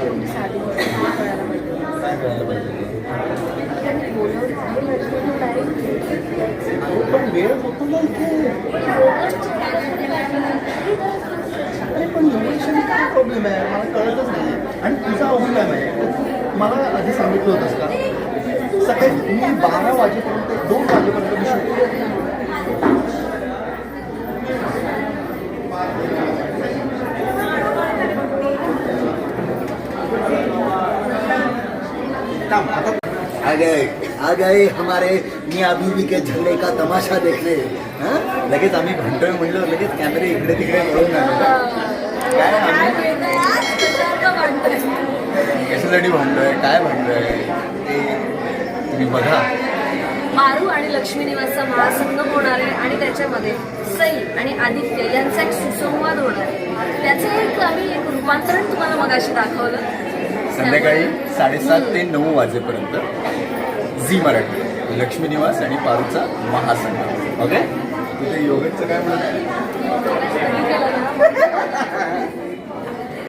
साधी कळायला पाहिजे काय बोलवलं. आहे डायरेक्ट पण वेळ होतो ना इथे अरे पण लोकेशन काय प्रॉब्लेम आहे मला कळतच नाही आणि तुझा अवघड काय मला आधी सांगितलं होतंस का सकाळी मी बारा वाजेपर्यंत दोन वाजेपर्यंत मी शूट आ गए आ गए हमारे मियाँ बीवी के झगडे का तमाशा देखणे हा? लगेच आम्ही भांडतोय म्हणलं लगेच कॅमेरे इकडे तिकडे काय आम्ही कशासाठी भांडतोय? काय भांडतोय? ते तुम्ही बघा. मारू आणि लक्ष्मी निवासचा महासंगम होणार आहे आणि त्याच्यामध्ये सई आणि आदित्य यांचा एक सुसंवाद होणार आहे. त्याचं एक आम्ही एक रूपांतरण तुम्हाला मगाशी दाखवलं. संध्याकाळी साडेसात ते नऊ वाजेपर्यंत झी मराठी लक्ष्मी निवास आणि पारूचा महासंघ ओके तिथे योगेशचं काय म्हणत